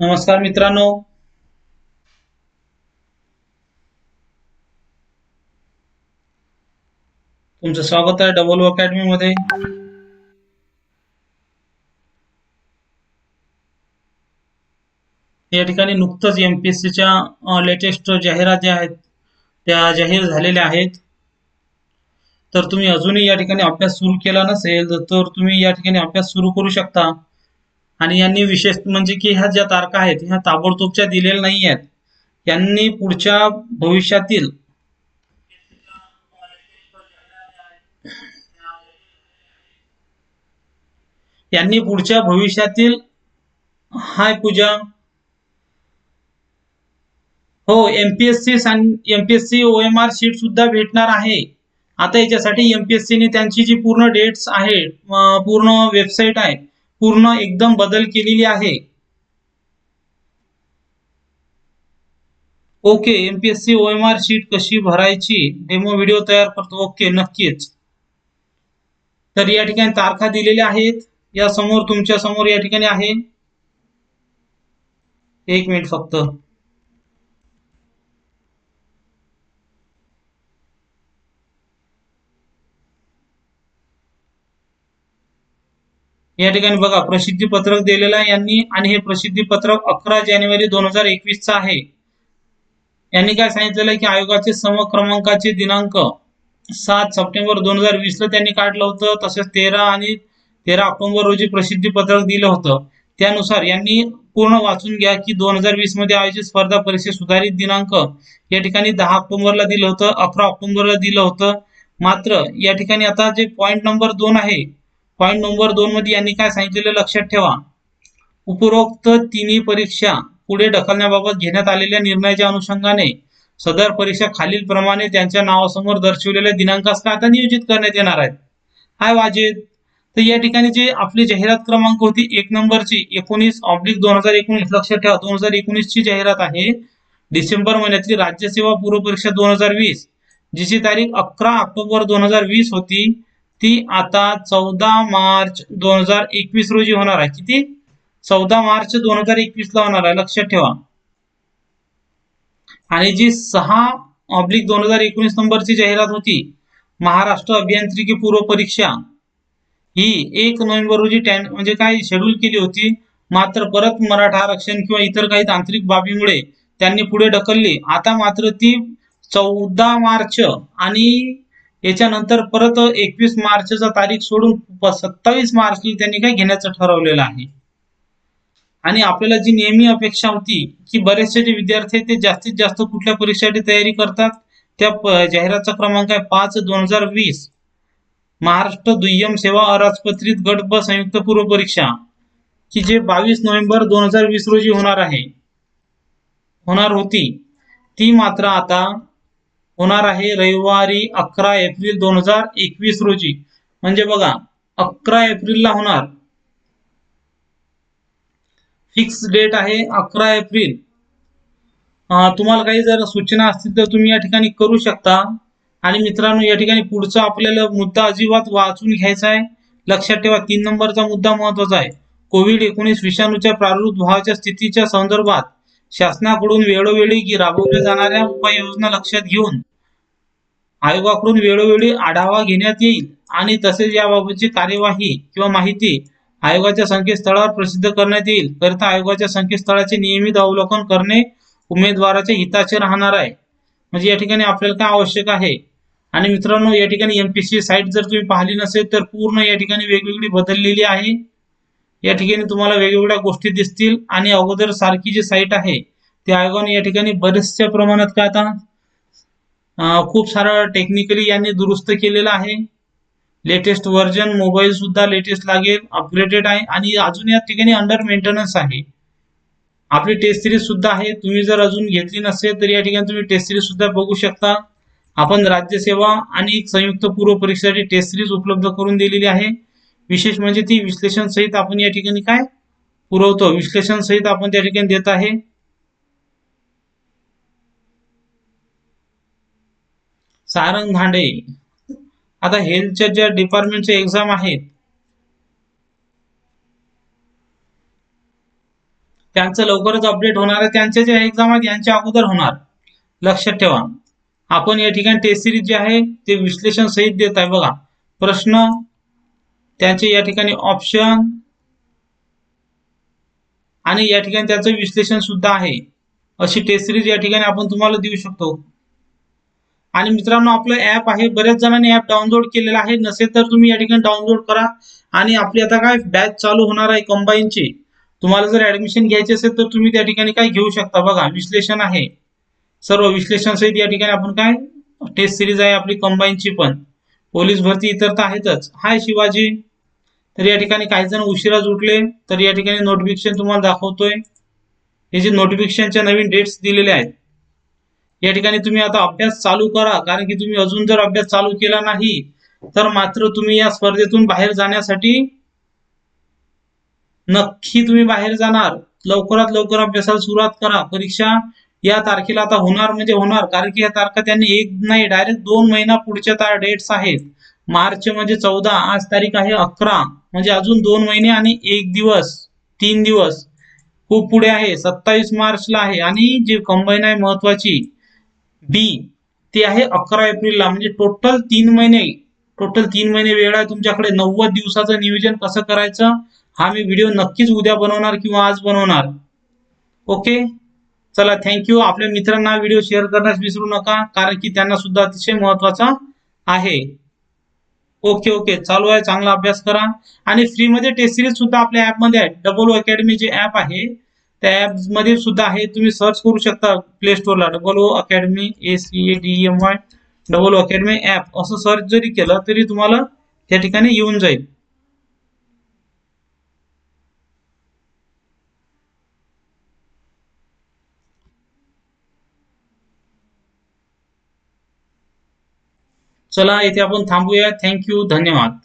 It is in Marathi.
नमस्कार मित्रांनो. तुमचं स्वागत आहे डबल अकॅडमी मध्ये या ठिकाणी नुकतंच एमपीएससीच्या लेटेस्ट जाहिरात ज्या आहेत त्या जाहीर झालेल्या आहेत. तर तुम्ही अजूनही या ठिकाणी अभ्यास सुरू केला नसेल तर तुम्ही या ठिकाणी अभ्यास सुरू करू शकता. आणि यांनी विशेष म्हणजे की ह्या ज्या तारखा आहेत ह्या ताबडतोबच्या दिलेल्या नाही आहेत यांनी पुढच्या भविष्यातील यांनी पुढच्या भविष्यातील हाय पूजा. हो MPSC MPSC O M R sheet सुद्धा भेटणार आहे. आता याच्यासाठी एमपीएससी ने त्यांची जी पूर्ण डेट्स आहे पूर्ण वेबसाईट आहे पूर्ण एकदम बदल केलेली आहे. Okay MPSC O M R sheet कशी भरायची? डेमो व्हिडिओ तयार करतो. ओके नक्कीच. तर या ठिकाणी तारखा दिलेल्या आहेत. या समोर तुमच्यासमोर या ठिकाणी आहे. एक मिनिट फक्त. या ठिकाणी बघा प्रसिद्धी पत्रक दिलेलं आहे यांनी आणि हे प्रसिद्धी पत्रक अकरा जानेवारी दोन हजार एकवीस चा आहे. यांनी काय सांगितलेलं आहे की आयोगाचे समक्रमांकाचे दिनांक सात सप्टेंबर दोन हजार वीस ला त्यांनी काढलं होतं. तसेच तेरा आणि तेरा ऑक्टोबर रोजी प्रसिद्धी पत्रक दिलं होतं. त्यानुसार यांनी पूर्ण वाचून घ्या की दोन हजार वीसमध्ये आयोजित स्पर्धा परीक्षा सुधारित दिनांक या ठिकाणी दहा ऑक्टोबरला दिलं होतं अकरा ऑक्टोबरला दिलं होतं. मात्र या ठिकाणी आता जे पॉईंट नंबर दोन आहे पॉईंट नंबर दोन मध्ये यांनी काय सांगितलेलं लक्षात ठेवा. उपरोक्त तिन्ही परीक्षा पुढे ढकलण्याबाबत घेण्यात आलेल्या निर्णयाच्या अनुषंगाने सदर परीक्षा खालील प्रमाणे त्यांच्या नावासमोर दर्शवलेल्या दिनांकास का आता नियोजित करण्यात येणार आहेत? हाय वाजेद. तर या ठिकाणी जे आपली जाहिरात क्रमांक होती एक नंबरची एकोणीस ऑब्लिक दोन हजार एकोणीस. लक्षात ठेवा दोन हजार एकोणीस ची जाहिरात आहे. डिसेंबर महिन्यातली राज्यसेवा पूर्व परीक्षा दोन हजार वीस जिची तारीख अकरा ऑक्टोबर दोन हजार वीस होती. ती आता चौदा मार्च दोन हजार एकवीस रोजी होणार आहे. किती? चौदा मार्च दोन हजार एकवीस ला होणार आहे. लक्षात ठेवा. आणि जी सहा ऑब्लिक दोन हजार एकोणीस नंबरची जाहिरात होती महाराष्ट्र अभियांत्रिकी पूर्व परीक्षा ही एक नोव्हेंबर रोजी टॅन म्हणजे काय शेड्यूल केली होती मात्र परत मराठा आरक्षण किंवा इतर काही तांत्रिक बाबीमुळे त्यांनी पुढे ढकलली. आता मात्र ती चौदा मार्च आणि याच्यानंतर परत एकवीस मार्चचा तारीख सोडून सत्तावीस मार्चला त्यांनी काय घेण्याचं ठरवलेलं आहे. आणि आपल्याला जी नेहमी अपेक्षा होती की बरेचसे जे विद्यार्थी आहेत ते जास्तीत जास्त कुठल्या परीक्षेसाठी तयारी करतात त्या जाहिरातचा क्रमांक आहे पाच दोन हजार वीस. महाराष्ट्र दुय्यम सेवा अराजपत्रित गट ब संयुक्त पूर्व परीक्षा की जे बावीस नोव्हेंबर दोन हजार वीस रोजी होणार आहे. होणार होती. ती मात्र आता होणार आहे रविवारी अकरा एप्रिल दोन हजार एकवीस रोजी. म्हणजे बघा अकरा एप्रिलला होणार. फिक्स डेट आहे अकरा एप्रिल. तुम्हाला काही जर सूचना असतील तर तुम्ही या ठिकाणी करू शकता. आणि मित्रांनो या ठिकाणी पुढचा आपल्याला मुद्दा अजिबात वाचून घ्यायचा आहे. लक्षात ठेवा तीन नंबरचा मुद्दा महत्त्वाचा आहे. कोविड एकोणीस विषाणूच्या प्रादुर्भावाच्या स्थितीच्या संदर्भात शासनाकडून वेळोवेळी राबवल्या जाणाऱ्या उपाययोजना लक्षात घेऊन आयोगाकडून वेळोवेळी आढावा घेण्यात येईल आणि तसेच याबाबतची कार्यवाही किंवा माहिती आयोगाच्या संकेतस्थळावर प्रसिद्ध करण्यात येईल. करता आयोगाच्या संकेतस्थळाचे नियमित अवलोकन करणे उमेदवाराच्या हिताचे राहणार आहे. म्हणजे या ठिकाणी आपल्याला काय आवश्यक आहे? आणि मित्रांनो या ठिकाणी एमपीसी साईट जर तुम्ही पाहिली नसेल तर पूर्ण या ठिकाणी वेगवेगळी बदललेली आहे. या ठिकाणी तुम्हाला वेगवेगळ्या गोष्टी दिसतील आणि अगोदर सारखी जी साईट आहे ते आयोगाने या ठिकाणी बरेचशा प्रमाणात काय आता खूप सारं टेक्निकली यांनी दुरुस्त केलेलं आहे. लेटेस्ट व्हर्जन मोबाईल सुद्धा लेटेस्ट लागेल अपग्रेडेड आहे आणि अजून या ठिकाणी अंडर मेंटेनन्स आहे. आपली टेस्ट सिरीज सुद्धा आहे. तुम्ही जर अजून घेतली नसेल तर या ठिकाणी तुम्ही टेस्ट सिरीज सुद्धा बघू शकता. आपण राज्यसेवा आणि संयुक्त पूर्व परीक्षेसाठी टेस्ट सिरीज उपलब्ध करून दिलेली आहे. विशेष म्हणजे ती विश्लेषण सहित आपण या ठिकाणी काय पुरवतो? विश्लेषण सहित आपण त्या ठिकाणी देत आहे. सारंग धांडे. आता हेल्थच्या ज्या डिपार्टमेंटच्या एक्झाम आहेत त्यांचं लवकरच अपडेट होणार आहे. त्यांच्या ज्या एक्झाम आहेत यांच्या अगोदर होणार. लक्षात ठेवा. आपण या ठिकाणी टेस्ट सिरीज जे आहे ते विश्लेषण सहित देत आहे. बघा प्रश्न त्यांचे या ठिकाणी ऑप्शन आणि या ठिकाणी त्याचं विश्लेषण सुद्धा आहे. अशी टेस्ट सिरीज या ठिकाणी आपण तुम्हाला देऊ शकतो. आणि मित्रांनो आपलं ऍप आहे. बऱ्याच जणांनी ऍप डाउनलोड केलेलं आहे. नसेल तर तुम्ही या ठिकाणी डाउनलोड करा. आणि आपली आता काय बॅच चालू होणार आहे कंबाईनची तुम्हाला जर ऍडमिशन घ्यायची असेल तर तुम्ही त्या ठिकाणी काय घेऊ शकता. बघा विश्लेषण आहे. सर्व विश्लेषण सहित या ठिकाणी आपण काय? टेस्ट सिरीज आहे आपली कंबाईनची पण. पोलीस भरती इतर तर आहेतच. हाय शिवाजी. तर या ठिकाणी काही जण उशिरा उठले तर या ठिकाणी नोटिफिकेशन तुम्हाला दाखवतोय. हे जे नोटिफिकेशनच्या नवीन डेट्स दिलेले आहेत या ठिकाणी तुम्ही आता अभ्यास चालू करा. कारण की तुम्ही अजून जर अभ्यास चालू केला नाही तर मात्र तुम्ही या स्पर्धेतून बाहेर जाण्यासाठी नक्की तुम्ही बाहेर जाणार. लवकरात लवकर अभ्यासाला सुरुवात करा. परीक्षा या तारखेला आता होणार म्हणजे होणार. कारण की या तारखा त्यांनी एक नाही डायरेक्ट दोन महिना पुढच्या डेट्स आहेत. मार्च म्हणजे चौदा आज तारीख आहे अकरा. म्हणजे अजून दोन महिने आणि एक दिवस तीन दिवस. खूप पुढे आहे. सत्तावीस मार्चला आहे. आणि जी कंबाईन आहे महत्वाची बी ते आहे अकरा एप्रिलला. म्हणजे टोटल तीन महिने टोटल तीन महिने वेळ आहे तुमच्याकडे. नव्वद दिवसाचं नियोजन कसं करायचं हा मी व्हिडिओ नक्कीच उद्या बनवणार किंवा आज बनवणार. ओके चला थँक्यू आपल्या मित्रांना व्हिडिओ शेअर करण्यास विसरू नका कारण की त्यांना सुद्धा अतिशय महत्त्वाचा आहे. ओके ओके चालू आहे चांगला अभ्यास करा. आणि फ्रीमध्ये टेस्ट सिरीज सुद्धा आपल्या ऍपमध्ये आहे. डबल ओ अकॅडमी जे ऍप आहे त्या ऍपमध्ये सुद्धा आहे. तुम्ही सर्च करू शकता play स्टोरला double O academy A C A D M Y double O academy app असं सर्च जरी केलं तरी तुम्हाला त्या ठिकाणी येऊन जाईल. चला इथे आपण थांबूया थँक्यू धन्यवाद.